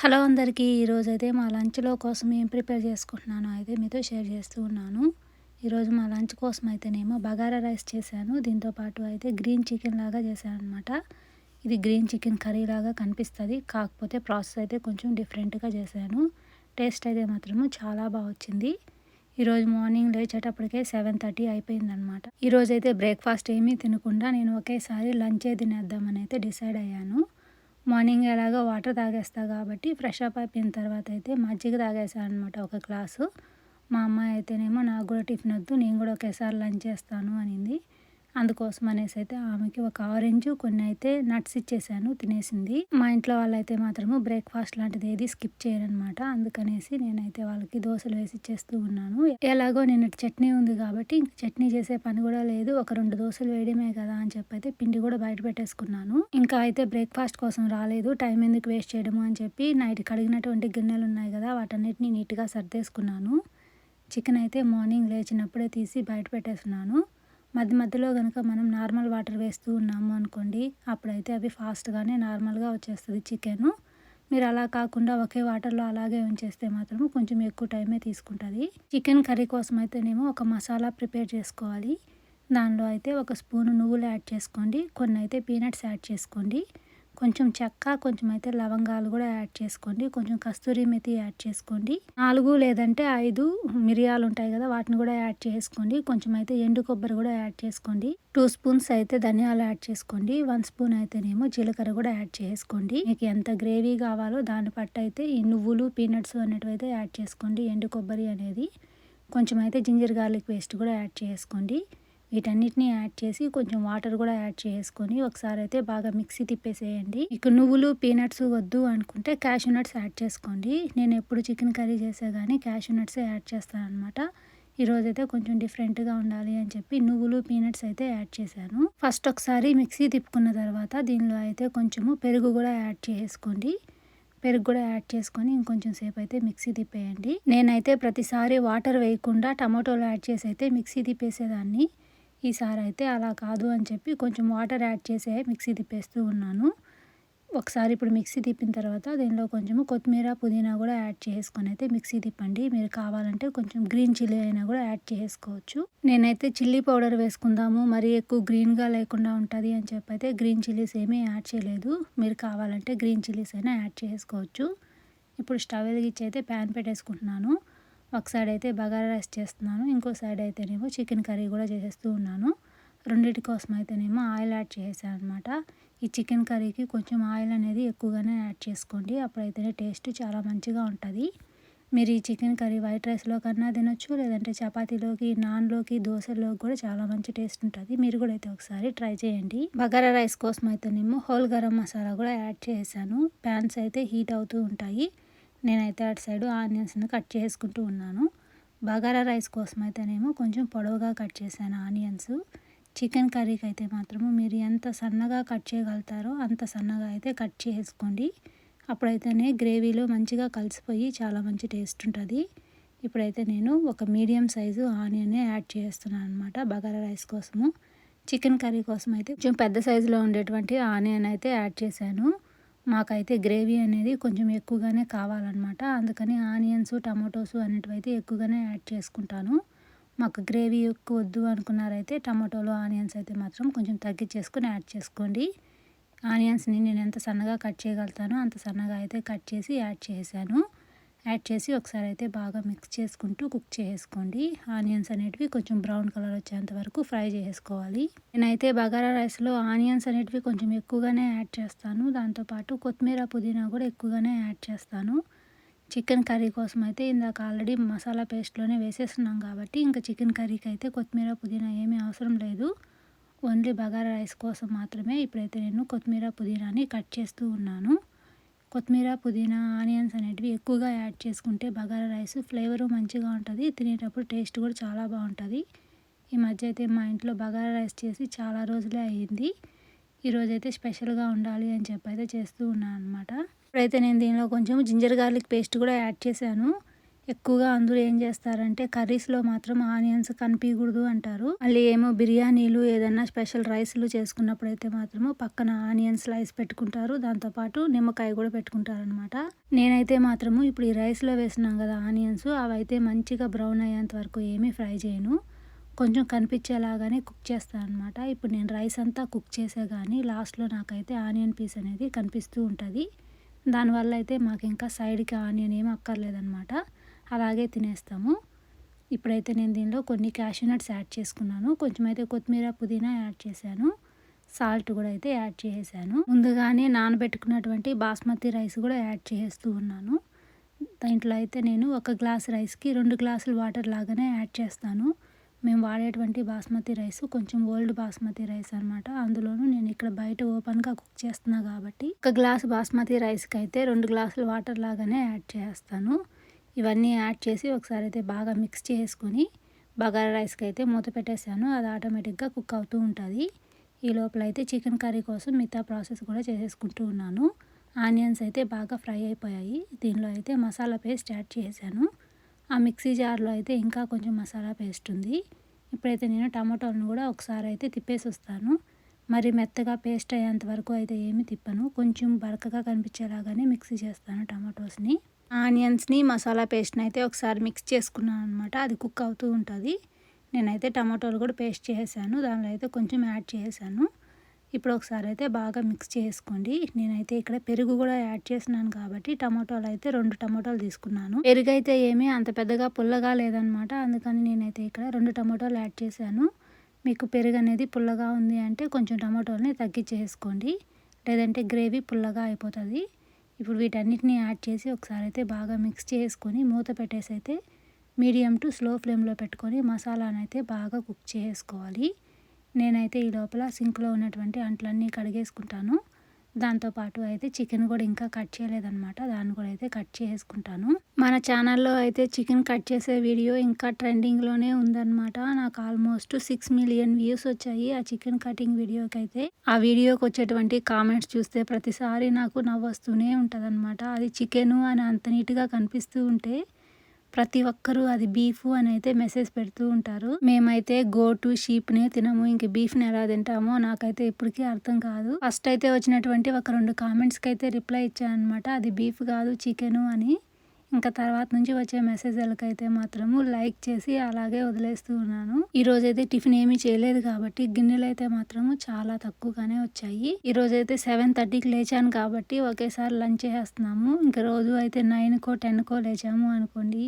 Hello అందరికీ ఈరోజు అయితే మా లంచ్లో కోసం ఏం ప్రిపేర్ చేసుకుంటున్నానో అయితే మీతో షేర్ చేస్తూ ఉన్నాను. ఈరోజు మా లంచ్ కోసం అయితేనేమో బగారా రైస్ చేశాను. దీంతోపాటు అయితే గ్రీన్ చికెన్ లాగా చేశాను అనమాట ఇది గ్రీన్ చికెన్ కర్రీ లాగా కనిపిస్తుంది. కాకపోతే ప్రాసెస్ అయితే కొంచెం డిఫరెంట్గా చేశాను. టేస్ట్ అయితే మాత్రము చాలా బాగా వచ్చింది. ఈరోజు మార్నింగ్ లేచేటప్పటికే సెవెన్ థర్టీ అయిపోయిందనమాట ఈరోజు అయితే బ్రేక్ఫాస్ట్ ఏమీ తినకుండా నేను ఒకేసారి లంచే తినేద్దామని అయితే డిసైడ్ అయ్యాను. మార్నింగ్ ఎలాగో వాటర్ తాగేస్తా కాబట్టి ఫ్రెష్ అప్ అయిపోయిన తర్వాత అయితే మజ్జిగ తాగేసాను అనమాట ఒక గ్లాసు. మా అమ్మాయి అయితేనేమో నాకు కూడా టిఫిన్ వద్దు నేను కూడా ఒకేసారి లంచ్ చేస్తాను అనింది. అందుకోసం అనేసి అయితే ఆమెకి ఒక ఆరెంజ్ కొన్ని అయితే నట్స్ ఇచ్చేసాను తినేసింది. మా ఇంట్లో వాళ్ళైతే మాత్రము బ్రేక్ఫాస్ట్ లాంటిది ఏది స్కిప్ చేయరనమాట అందుకనేసి నేనైతే వాళ్ళకి దోశలు వేసి ఇచ్చేస్తూ ఉన్నాను. ఎలాగో నేను చట్నీ ఉంది కాబట్టి ఇంక చట్నీ చేసే పని కూడా లేదు. ఒక రెండు దోశలు వేయడమే కదా అని చెప్పి అయితే పిండి కూడా బయట పెట్టేసుకున్నాను. ఇంకా అయితే బ్రేక్ఫాస్ట్ కోసం రాలేదు. టైం ఎందుకు వేస్ట్ చేయడము అని చెప్పి నైట్ కడిగినటువంటి గిన్నెలు ఉన్నాయి కదా వాటన్నిటిని నీట్గా సర్దేసుకున్నాను. చికెన్ అయితే మార్నింగ్ లేచినప్పుడే తీసి బయట పెట్టేస్తున్నాను మధ్య మధ్యలో కనుక మనం నార్మల్ వాటర్ వేస్తూ ఉన్నాము అనుకోండి అప్పుడైతే అవి ఫాస్ట్గానే నార్మల్గా వచ్చేస్తుంది చికెను. మీరు అలా కాకుండా ఒకే వాటర్లో అలాగే ఉంచేస్తే మాత్రం కొంచెం ఎక్కువ టైమే తీసుకుంటుంది. చికెన్ కర్రీ కోసం అయితేనేమో ఒక మసాలా ప్రిపేర్ చేసుకోవాలి. దానిలో అయితే ఒక స్పూన్ నువ్వులు యాడ్ చేసుకోండి. కొన్ని అయితే పీనట్స్ యాడ్ చేసుకోండి. కొంచెం చెక్క కొంచెం అయితే లవంగాలు కూడా యాడ్ చేసుకోండి. కొంచెం కస్తూరి మెతి యాడ్ చేసుకోండి. నాలుగు లేదంటే ఐదు మిరియాలు ఉంటాయి కదా వాటిని కూడా యాడ్ చేసుకోండి. కొంచెం అయితే ఎండు కొబ్బరి కూడా యాడ్ చేసుకోండి. టూ స్పూన్స్ అయితే ధనియాలు యాడ్ చేసుకోండి. వన్ స్పూన్ అయితేనేమో జీలకర్ర కూడా యాడ్ చేసుకోండి. మీకు ఎంత గ్రేవీ కావాలో దాన్ని పట్టు అయితే ఈ నువ్వులు పీనట్స్ అనేటివి అయితే యాడ్ చేసుకోండి. ఎండు కొబ్బరి అనేది. కొంచెం అయితే జింజర్ గార్లిక్ పేస్ట్ కూడా యాడ్ చేసుకోండి. వీటన్నిటిని యాడ్ చేసి కొంచెం వాటర్ కూడా యాడ్ చేసుకొని ఒకసారి అయితే బాగా మిక్సీ తిప్పేసేయండి. ఇక నువ్వులు పీనట్స్ వద్దు అనుకుంటే క్యాషూ నట్స్ యాడ్ చేసుకోండి. నేను ఎప్పుడు చికెన్ కర్రీ చేసే కానీ క్యాషూ నట్సే యాడ్ చేస్తాను అనమాట ఈరోజైతే కొంచెం డిఫరెంట్గా ఉండాలి అని చెప్పి నువ్వులు పీనట్స్ అయితే యాడ్ చేశాను. ఫస్ట్ ఒకసారి మిక్సీ తిప్పుకున్న తర్వాత దీనిలో అయితే కొంచెము పెరుగు కూడా యాడ్ చేసుకోండి. పెరుగు కూడా యాడ్ చేసుకొని ఇంకొంచెం సేపు అయితే మిక్సీ తిప్పేయండి. నేనైతే ప్రతిసారి వాటర్ వేయకుండా టమాటోలు యాడ్ చేసి అయితే మిక్సీ తిప్పేసేదాన్ని. ఈసారి అయితే అలా కాదు అని చెప్పి కొంచెం వాటర్ యాడ్ చేసే మిక్సీ తిప్పేస్తూ ఉన్నాను. ఒకసారి ఇప్పుడు మిక్సీ తిప్పిన తర్వాత దీనిలో కొంచెము కొత్తిమీర పుదీనా కూడా యాడ్ చేసుకొని అయితే మిక్సీ తిప్పండి. మీరు కావాలంటే కొంచెం గ్రీన్ చిల్లీ అయినా కూడా యాడ్ చేసుకోవచ్చు. నేనైతే చిల్లీ పౌడర్ వేసుకుందాము. మరీ ఎక్కువ గ్రీన్గా లేకుండా ఉంటుంది అని చెప్పి అయితే గ్రీన్ చిల్లీస్ ఏమీ యాడ్ చేయలేదు. మీరు కావాలంటే గ్రీన్ చిల్లీస్ అయినా యాడ్ చేసుకోవచ్చు. ఇప్పుడు స్టవ్ వెలిగించి అయితే ప్యాన్ పెట్టేసుకుంటున్నాను. ఒక సైడ్ అయితే బగారా రైస్ చేస్తున్నాను ఇంకో సైడ్ అయితేనేమో చికెన్ కర్రీ కూడా చేసేస్తూ ఉన్నాను. రెండింటి కోసం అయితేనేమో ఆయిల్ యాడ్ చేసాను అనమాట ఈ చికెన్ కర్రీకి కొంచెం ఆయిల్ అనేది ఎక్కువగానే యాడ్ చేసుకోండి అప్పుడైతేనే టేస్ట్ చాలా మంచిగా ఉంటుంది. మీరు ఈ చికెన్ కర్రీ వైట్ రైస్లో కన్నా తినొచ్చు లేదంటే చపాతీలోకి నాన్లోకి దోశలోకి కూడా చాలా మంచి టేస్ట్ ఉంటుంది. మీరు కూడా అయితే ఒకసారి ట్రై చేయండి. బగారా రైస్ కోసం అయితేనేమో హోల్ గరం మసాలా కూడా యాడ్ చేశాను ప్యాన్స్ అయితే హీట్ అవుతూ ఉంటాయి. నేనైతే అటు సైడు ఆనియన్స్ని కట్ చేసుకుంటూ ఉన్నాను. బగారా రైస్ కోసం అయితేనేమో కొంచెం పొడవుగా కట్ చేశాను ఆనియన్స్. చికెన్ కర్రీకి అయితే మాత్రము మీరు ఎంత సన్నగా కట్ చేయగలుగుతారో అంత సన్నగా అయితే కట్ చేసుకోండి. అప్పుడైతేనే గ్రేవీలో మంచిగా కలిసిపోయి చాలా మంచి టేస్ట్ ఉంటుంది. ఇప్పుడైతే నేను ఒక మీడియం సైజు ఆనియన్ యాడ్ చేస్తున్నాను అనమాట బగారా రైస్ కోసము. చికెన్ కర్రీ కోసం అయితే కొంచెం పెద్ద సైజులో ఉండేటువంటి ఆనియన్ అయితే యాడ్ చేశాను. మాకైతే గ్రేవీ అనేది కొంచెం ఎక్కువగానే కావాలన్నమాట. అందుకని ఆనియన్స్ టమాటోస్ అనేటివి అయితే ఎక్కువగానే యాడ్ చేసుకుంటాను. మాకు గ్రేవీ ఎక్కువ వద్దు అనుకున్నారైతే టమాటోలు ఆనియన్స్ అయితే మాత్రం కొంచెం తగ్గించేసుకుని యాడ్ చేసుకోండి. ఆనియన్స్ని నేను ఎంత సన్నగా కట్ చేయగలుగుతానో అంత సన్నగా అయితే కట్ చేసి యాడ్ చేశాను యాడ్ చేసి ఒకసారి అయితే బాగా మిక్స్ చేసుకుంటూ కుక్ చేసుకోండి. ఆనియన్స్ అనేటివి కొంచెం బ్రౌన్ కలర్ వచ్చేంత వరకు ఫ్రై చేసుకోవాలి. నేనైతే బగారా రైస్లో ఆనియన్స్ అనేటివి కొంచెం ఎక్కువగానే యాడ్ చేస్తాను. దాంతోపాటు కొత్తిమీర పుదీనా కూడా ఎక్కువగానే యాడ్ చేస్తాను. చికెన్ కర్రీ కోసం అయితే ఇందాక ఆల్రెడీ మసాలా పేస్ట్లోనే వేసేస్తున్నాం కాబట్టి ఇంకా చికెన్ కర్రీకి అయితే కొత్తిమీర పుదీనా ఏమీ అవసరం లేదు. ఓన్లీ బగారా రైస్ కోసం మాత్రమే ఇప్పుడైతే నేను కొత్తిమీర పుదీనాని కట్ చేస్తూ ఉన్నాను. కొత్తిమీర పుదీనా ఆనియన్స్ అనేటివి ఎక్కువగా యాడ్ చేసుకుంటే బగారా రైస్ ఫ్లేవరు మంచిగా ఉంటుంది. తినేటప్పుడు టేస్ట్ కూడా చాలా బాగుంటుంది. ఈ మధ్య అయితే మా ఇంట్లో బగారా రైస్ చేసి చాలా రోజులే అయ్యింది ఈరోజైతే స్పెషల్గా ఉండాలి అని చెప్పి అయితే చేస్తూ ఉన్నాను అనమాట ఇప్పుడైతే నేను దీనిలో కొంచెం జింజర్ గార్లిక్ పేస్ట్ కూడా యాడ్ చేశాను. ఎక్కువగా అందులో ఏం చేస్తారంటే కర్రీస్లో మాత్రం ఆనియన్స్ కనిపించకూడదు అంటారు. మళ్ళీ ఏమో బిర్యానీలు ఏదైనా స్పెషల్ రైస్లు చేసుకున్నప్పుడు అయితే మాత్రము పక్కన ఆనియన్ స్లైస్ పెట్టుకుంటారు. దాంతోపాటు నిమ్మకాయ కూడా పెట్టుకుంటారు అనమాట నేనైతే మాత్రము ఇప్పుడు ఈ రైస్లో వేసినాం కదా ఆనియన్స్ అవి అయితే మంచిగా బ్రౌన్ అయ్యేంత వరకు ఏమీ ఫ్రై చేయను. కొంచెం కనిపించేలాగానే కుక్ చేస్తాను అనమాట ఇప్పుడు నేను రైస్ అంతా కుక్ చేసే కానీ లాస్ట్లో నాకైతే ఆనియన్ పీస్ అనేది కనిపిస్తూ ఉంటుంది. దానివల్ల అయితే మాకు ఇంకా సైడ్కి ఆనియన్ ఏమి అక్కర్లేదనమాట అలాగే తినేస్తాము. ఇప్పుడైతే నేను దీనిలో కొన్ని క్యాషూ నట్స్ యాడ్ చేసుకున్నాను. కొంచెం అయితే కొత్తిమీర పుదీనా యాడ్ చేశాను. సాల్ట్ కూడా అయితే యాడ్ చేసేసాను. ముందుగానే నానబెట్టుకున్నటువంటి బాస్మతి రైస్ కూడా యాడ్ చేస్తూ ఉన్నాను. దాంట్లో అయితే నేను ఒక గ్లాస్ రైస్కి రెండు గ్లాసులు వాటర్ లాగానే యాడ్ చేస్తాను. మేము వాడేటువంటి బాస్మతి రైస్ కొంచెం ఓల్డ్ బాస్మతి రైస్ అనమాట అందులోనూ నేను ఇక్కడ బయట ఓపెన్గా కుక్ చేస్తున్నా కాబట్టి ఒక గ్లాస్ బాస్మతి రైస్కి అయితే రెండు గ్లాసులు వాటర్ లాగానే యాడ్ చేస్తాను. ఇవన్నీ యాడ్ చేసి ఒకసారి అయితే బాగా మిక్స్ చేసుకొని బగారా రైస్కి అయితే మూత పెట్టేశాను అది ఆటోమేటిక్గా కుక్ అవుతూ ఉంటుంది. ఈ లోపల అయితే చికెన్ కర్రీ కోసం మిగతా ప్రాసెస్ కూడా చేసేసుకుంటూ ఉన్నాను. ఆనియన్స్ అయితే బాగా ఫ్రై అయిపోయాయి. దీనిలో అయితే మసాలా పేస్ట్ యాడ్ చేశాను. ఆ మిక్సీ జార్లో అయితే ఇంకా కొంచెం మసాలా పేస్ట్ ఉంది. ఇప్పుడైతే నేను టమాటోలను కూడా ఒకసారి అయితే తిప్పేసి వస్తాను. మరి మెత్తగా పేస్ట్ అయ్యేంత వరకు అయితే ఏమి తిప్పను. కొంచెం బరకగా కనిపించేలాగానే మిక్సీ చేస్తాను టమాటోస్ని. ఆనియన్స్ని మసాలా పేస్ట్ని అయితే ఒకసారి మిక్స్ చేసుకున్నాను అనమాట అది కుక్ అవుతూ ఉంటుంది. నేనైతే టమాటోలు కూడా పేస్ట్ చేసాను దానిలో అయితే కొంచెం యాడ్ చేసాను ఇప్పుడు ఒకసారి అయితే బాగా మిక్స్ చేసుకోండి. నేనైతే ఇక్కడ పెరుగు కూడా యాడ్ చేసినాను కాబట్టి టమాటోలు అయితే రెండు టమాటోలు తీసుకున్నాను. పెరుగు అయితే ఏమీ అంత పెద్దగా పుల్లగా లేదనమాట అందుకని నేనైతే ఇక్కడ రెండు టమాటోలు యాడ్ చేశాను. మీకు పెరుగు అనేది పుల్లగా ఉంది అంటే కొంచెం టమాటోల్ని తగ్గించేసుకోండి. లేదంటే గ్రేవీ పుల్లగా అయిపోతుంది. ఇప్పుడు వీటన్నిటిని యాడ్ చేసి ఒకసారి అయితే బాగా మిక్స్ చేసుకొని మూత పెట్టేసి అయితే మీడియం టు స్లో ఫ్లేమ్లో పెట్టుకొని మసాలానైతే బాగా కుక్ చేసుకోవాలి. నేనైతే ఈ లోపల సింక్లో ఉన్నటువంటి అంట్లన్నీ కడిగేసుకుంటాను. దాంతోపాటు అయితే చికెన్ కూడా ఇంకా కట్ చేయలేదన్నమాట. దాన్ని కూడా అయితే కట్ చేసుకుంటాను. మన ఛానల్లో అయితే చికెన్ కట్ చేసే వీడియో ఇంకా ట్రెండింగ్లోనే ఉందన్నమాట. నాకు ఆల్మోస్ట్ సిక్స్ మిలియన్ వ్యూస్ వచ్చాయి ఆ చికెన్ కటింగ్ వీడియోకి అయితే ఆ వీడియోకి వచ్చేటువంటి కామెంట్స్ చూస్తే ప్రతిసారి నాకు నవ్వొస్తూనే ఉంటుంది అది చికెను అని అంత నీట్గా కనిపిస్తూ ఉంటే ప్రతి ఒక్కరూ అది బీఫ్ అని అయితే మెసేజ్ పెడుతూ ఉంటారు. మేమైతే గోటు షీప్నే తినము. ఇంక బీఫ్ని ఎలా తింటామో నాకైతే ఇప్పటికీ అర్థం కాదు. ఫస్ట్ అయితే వచ్చినటువంటి ఒక రెండు కామెంట్స్కి అయితే రిప్లై ఇచ్చాను అనమాట అది బీఫ్ కాదు చికెను అని. ఇంకా తర్వాత నుంచి వచ్చే మెసేజ్లకైతే మాత్రము లైక్ చేసి అలాగే వదిలేస్తూ ఉన్నాను. ఈ రోజైతే టిఫిన్ ఏమీ చేయలేదు కాబట్టి గిన్నెలు అయితే మాత్రము చాలా తక్కువగానే వచ్చాయి. ఈ రోజైతే సెవెన్ థర్టీకి లేచాను కాబట్టి ఒకేసారి లంచ్ చేస్తున్నాము. ఇంకా రోజు అయితే నైన్కో టెన్కో లేచాము అనుకోండి.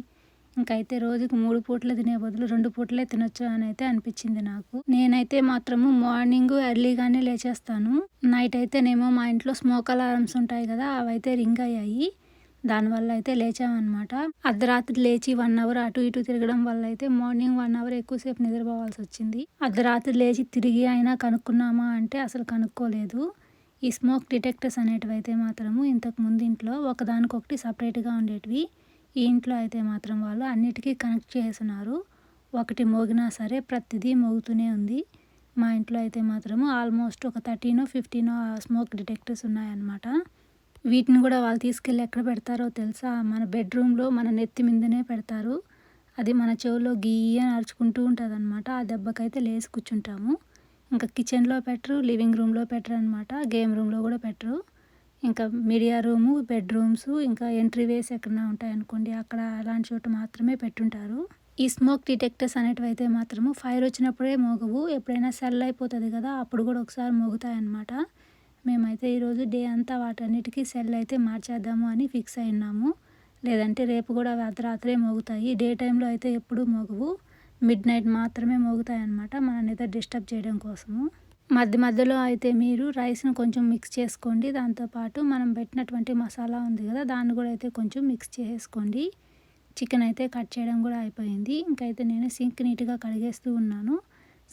ఇంకైతే రోజుకి మూడు పూటలు తినే బదులు రెండు పూటలే తినొచ్చు అని అయితే అనిపించింది నాకు. నేనైతే మాత్రము మార్నింగ్ ఎర్లీగానే లేచేస్తాను. నైట్ అయితేనేమో మా ఇంట్లో స్మోక్ అలారమ్స్ ఉంటాయి కదా అవైతే రింగ్ అయ్యాయి. దానివల్ల అయితే లేచామన్నమాట. అర్ధరాత్రి లేచి వన్ అవర్ అటు ఇటు తిరగడం వల్ల అయితే మార్నింగ్ వన్ అవర్ ఎక్కువసేపు నిద్రపోవాల్సి వచ్చింది అర్ధరాత్రి లేచి తిరిగి అయినా కనుక్కున్నామా అంటే అసలు కనుక్కోలేదు. ఈ స్మోక్ డిటెక్టర్స్ అనేటివి అయితే మాత్రము ఇంతకు ముందు ఇంట్లో ఒకదానికొకటి సపరేట్గా ఉండేటివి. ఈ ఇంట్లో అయితే మాత్రం వాళ్ళు అన్నిటికీ కనెక్ట్ చేస్తున్నారు. ఒకటి మోగినా సరే ప్రతిదీ మోగుతూనే ఉంది. మా ఇంట్లో అయితే మాత్రము ఆల్మోస్ట్ ఒక థర్టీనో ఫిఫ్టీనో స్మోక్ డిటెక్టర్స్ ఉన్నాయన్నమాట. వీటిని కూడా వాళ్ళు తీసుకెళ్ళి ఎక్కడ పెడతారో తెలుసా? మన బెడ్రూమ్లో మన నెత్తి మీదనే పెడతారు. అది మన చెవులో గీయ అరుచుకుంటూ ఉంటుంది అనమాట ఆ దెబ్బకైతే లేచి కూర్చుంటాము. ఇంకా కిచెన్లో పెట్టరు లివింగ్ రూమ్లో పెట్టరు అనమాట గేమ్ రూమ్లో కూడా పెట్టరు. ఇంకా మీడియా రూము బెడ్రూమ్స్ ఇంకా ఎంట్రీ వేస్ ఎక్కడన్నా ఉంటాయనుకోండి అక్కడ అలాంటి చోట మాత్రమే పెట్టుంటారు. ఈ స్మోక్ డిటెక్టర్స్ అనేటివి అయితే మాత్రము ఫైర్ వచ్చినప్పుడే మోగవు. ఎప్పుడైనా సెల్ అయిపోతుంది కదా అప్పుడు కూడా ఒకసారి మోగుతాయన్నమాట. మేమైతే ఈరోజు డే అంతా వాటన్నిటికీ సెల్ అయితే మార్చేద్దాము అని ఫిక్స్ అయినాము లేదంటే రేపు కూడా అర్ధరాత్రే మోగుతాయి. డే టైంలో అయితే ఎప్పుడూ మోగవు. మిడ్ నైట్ మాత్రమే మోగుతాయి అన్నమాట మనని అయితే డిస్టర్బ్ చేయడం కోసము. మధ్య మధ్యలో అయితే మీరు రైస్ను కొంచెం మిక్స్ చేసుకోండి. దాంతోపాటు మనం పెట్టినటువంటి మసాలా ఉంది కదా దాన్ని కూడా అయితే కొంచెం మిక్స్ చేసుకోండి చికెన్ అయితే కట్ చేయడం కూడా అయిపోయింది. ఇంకైతే నేను సింక్ నీట్గా కడిగేస్తూ ఉన్నాను.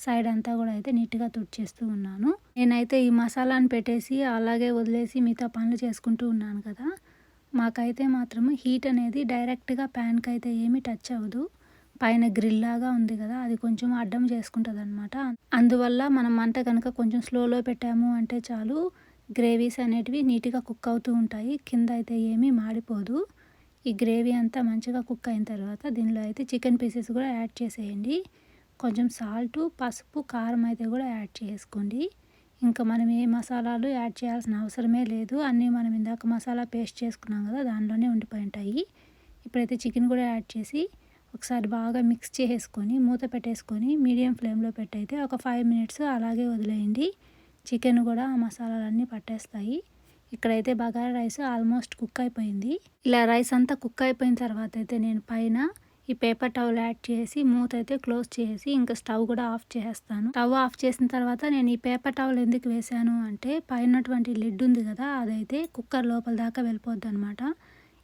సైడ్ అంతా కూడా అయితే నీట్గా తుడిచేస్తూ ఉన్నాను. నేనైతే ఈ మసాలాను పెట్టేసి అలాగే వదిలేసి మిగతా పనులు చేసుకుంటూ ఉన్నాను కదా. మాకైతే మాత్రం హీట్ అనేది డైరెక్ట్గా ప్యాన్కి అయితే ఏమీ టచ్ అవ్వదు. పైన గ్రిల్ లాగా ఉంది కదా అది కొంచెం అడ్డం చేసుకుంటుంది అనమాట అందువల్ల మనం మంట కనుక కొంచెం స్లోలో పెట్టాము అంటే చాలు గ్రేవీస్ అనేటివి నీట్గా కుక్ అవుతూ ఉంటాయి. కింద అయితే ఏమీ మాడిపోదు. ఈ గ్రేవీ అంతా మంచిగా కుక్ అయిన తర్వాత దీనిలో అయితే చికెన్ పీసెస్ కూడా యాడ్ చేసేయండి. కొంచెం సాల్ట్ పసుపు కారం అయితే కూడా యాడ్ చేసుకోండి. ఇంకా మనం ఏ మసాలాలు యాడ్ చేయాల్సిన అవసరమే లేదు. అన్నీ మనం ఇందాక మసాలా పేస్ట్ చేసుకున్నాం కదా దానిలోనే ఉండిపోయి ఉంటాయి. ఇప్పుడైతే చికెన్ కూడా యాడ్ చేసి ఒకసారి బాగా మిక్స్ చేసుకొని మూత పెట్టేసుకొని మీడియం ఫ్లేమ్లో పెట్టయితే ఒక ఫైవ్ మినిట్స్ అలాగే వదిలేయండి. చికెన్ కూడా ఆ మసాలాలన్నీ పట్టేస్తాయి. ఇక్కడైతే బగారా రైస్ ఆల్మోస్ట్ కుక్ అయిపోయింది. ఇలా రైస్ అంతా కుక్ అయిపోయిన తర్వాత అయితే నేను పైన ఈ పేపర్ టవల్ యాడ్ చేసి మూత అయితే క్లోజ్ చేసి ఇంకా స్టవ్ కూడా ఆఫ్ చేస్తాను స్టవ్ ఆఫ్ చేసిన తర్వాత నేను ఈ పేపర్ టవల్ ఎందుకు వేసాను అంటే పైనటువంటి లిడ్ ఉంది కదా అదైతే కుక్కర్ లోపల దాకా వెళ్ళిపోద్ది అనమాట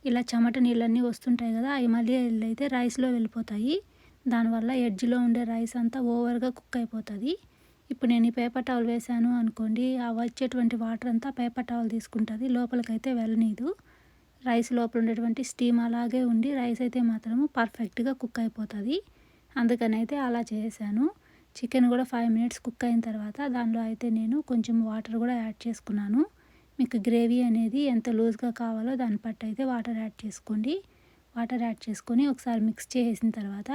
ఇలా చెమట నీళ్ళన్నీ వస్తుంటాయి కదా అవి మళ్ళీ అయితే రైస్లో వెళ్ళిపోతాయి. దానివల్ల ఎడ్జ్లో ఉండే రైస్ అంతా ఓవర్గా కుక్ అయిపోతుంది. ఇప్పుడు నేను ఈ పేపర్ టవల్ వేసాను అనుకోండి ఆ వచ్చేటువంటి వాటర్ అంతా పేపర్ టవల్ తీసుకుంటుంది లోపలికైతే వెళ్ళనీదు. రైస్ లోపల ఉండేటువంటి స్టీమ్ అలాగే ఉండి రైస్ అయితే మాత్రము పర్ఫెక్ట్గా కుక్ అయిపోతుంది. అందుకని అయితే అలా చేశాను చికెన్ కూడా ఫైవ్ మినిట్స్ కుక్ అయిన తర్వాత దానిలో అయితే నేను కొంచెం వాటర్ కూడా యాడ్ చేసుకున్నాను. మీకు గ్రేవీ అనేది ఎంత లూజ్గా కావాలో దాన్ని బట్టి అయితే వాటర్ యాడ్ చేసుకోండి. వాటర్ యాడ్ చేసుకొని ఒకసారి మిక్స్ చేసిన తర్వాత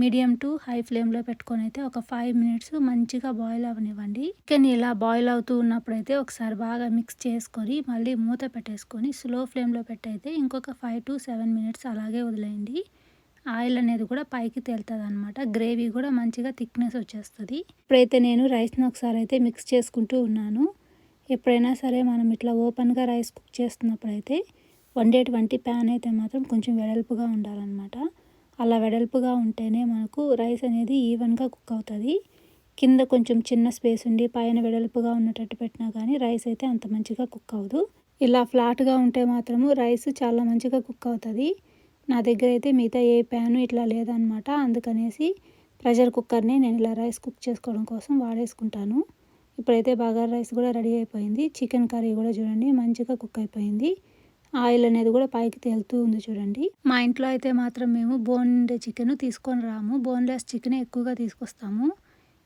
మీడియం టు హై ఫ్లేమ్లో పెట్టుకొని అయితే ఒక ఫైవ్ మినిట్స్ మంచిగా బాయిల్ అవనివ్వండి. చికెన్ ఇలా బాయిల్ అవుతూ ఉన్నప్పుడు అయితే ఒకసారి బాగా మిక్స్ చేసుకొని మళ్ళీ మూత పెట్టేసుకొని స్లో ఫ్లేమ్లో పెట్టయితే ఇంకొక ఫైవ్ టు సెవెన్ మినిట్స్ అలాగే వదిలేయండి. ఆయిల్ అనేది కూడా పైకి తేలుతుంది అనమాట గ్రేవీ కూడా మంచిగా థిక్నెస్ వచ్చేస్తుంది. ఇప్పుడైతే నేను రైస్ని ఒకసారి అయితే మిక్స్ చేసుకుంటూ ఉన్నాను. ఎప్పుడైనా సరే మనం ఇట్లా ఓపెన్గా రైస్ కుక్ చేస్తున్నప్పుడు అయితే వండేటువంటి ప్యాన్ అయితే మాత్రం కొంచెం వెడల్పుగా ఉండాలన్నమాట. అలా వెడల్పుగా ఉంటేనే మనకు రైస్ అనేది ఈవెన్గా కుక్ అవుతుంది. కింద కొంచెం చిన్న స్పేస్ ఉండి పైన వెడల్పుగా ఉన్నట్టు పెట్టినా కానీ రైస్ అయితే అంత మంచిగా కుక్ అవ్వదు. ఇలా ఫ్లాట్గా ఉంటే మాత్రము రైస్ చాలా మంచిగా కుక్ అవుతుంది. నా దగ్గర అయితే మిగతా ఏ ప్యాను ఇట్లా లేదనమాట. అందుకనేసి ప్రెషర్ కుక్కర్ని నేను ఇలా రైస్ కుక్ చేసుకోవడం కోసం వాడేసుకుంటాను. ఇప్పుడైతే బాగా రైస్ కూడా రెడీ అయిపోయింది. చికెన్ కర్రీ కూడా చూడండి మంచిగా కుక్ అయిపోయింది. ఆయిల్ అనేది కూడా పైకి తేలుతూ ఉంది చూడండి. మా ఇంట్లో అయితే మాత్రం మేము బోన్ ఉండే చికెన్ తీసుకొని రాము. బోన్లెస్ చికెన్ ఎక్కువగా తీసుకొస్తాము.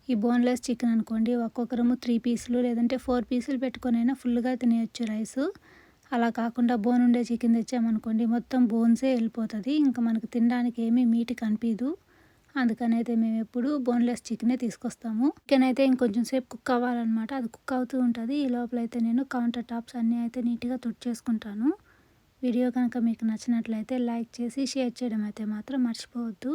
ఈ బోన్లెస్ చికెన్ అనుకోండి ఒక్కొక్కరము త్రీ పీసులు లేదంటే ఫోర్ పీసులు పెట్టుకొని అయినా ఫుల్గా తినేయచ్చు రైస్. అలా కాకుండా బోన్ ఉండే చికెన్ తెచ్చామనుకోండి మొత్తం బోన్సే వెళ్ళిపోతుంది. ఇంకా మనకు తినడానికి ఏమీ మీట్ కనిపించదు అందుకని అయితే మేము ఎప్పుడు బోన్లెస్ చికెనే తీసుకొస్తాము. చికెన్ అయితే ఇంకొంచెం సేపు కుక్ అవ్వాలన్నమాట. అది కుక్ అవుతూ ఉంటుంది. ఈ లోపల అయితే నేను కౌంటర్ టాప్స్ అన్నీ అయితే నీట్గా తుడి చేసుకుంటాను వీడియో కనుక మీకు నచ్చినట్లయితే లైక్ చేసి షేర్ చేయడం అయితే మాత్రం మర్చిపోవద్దు.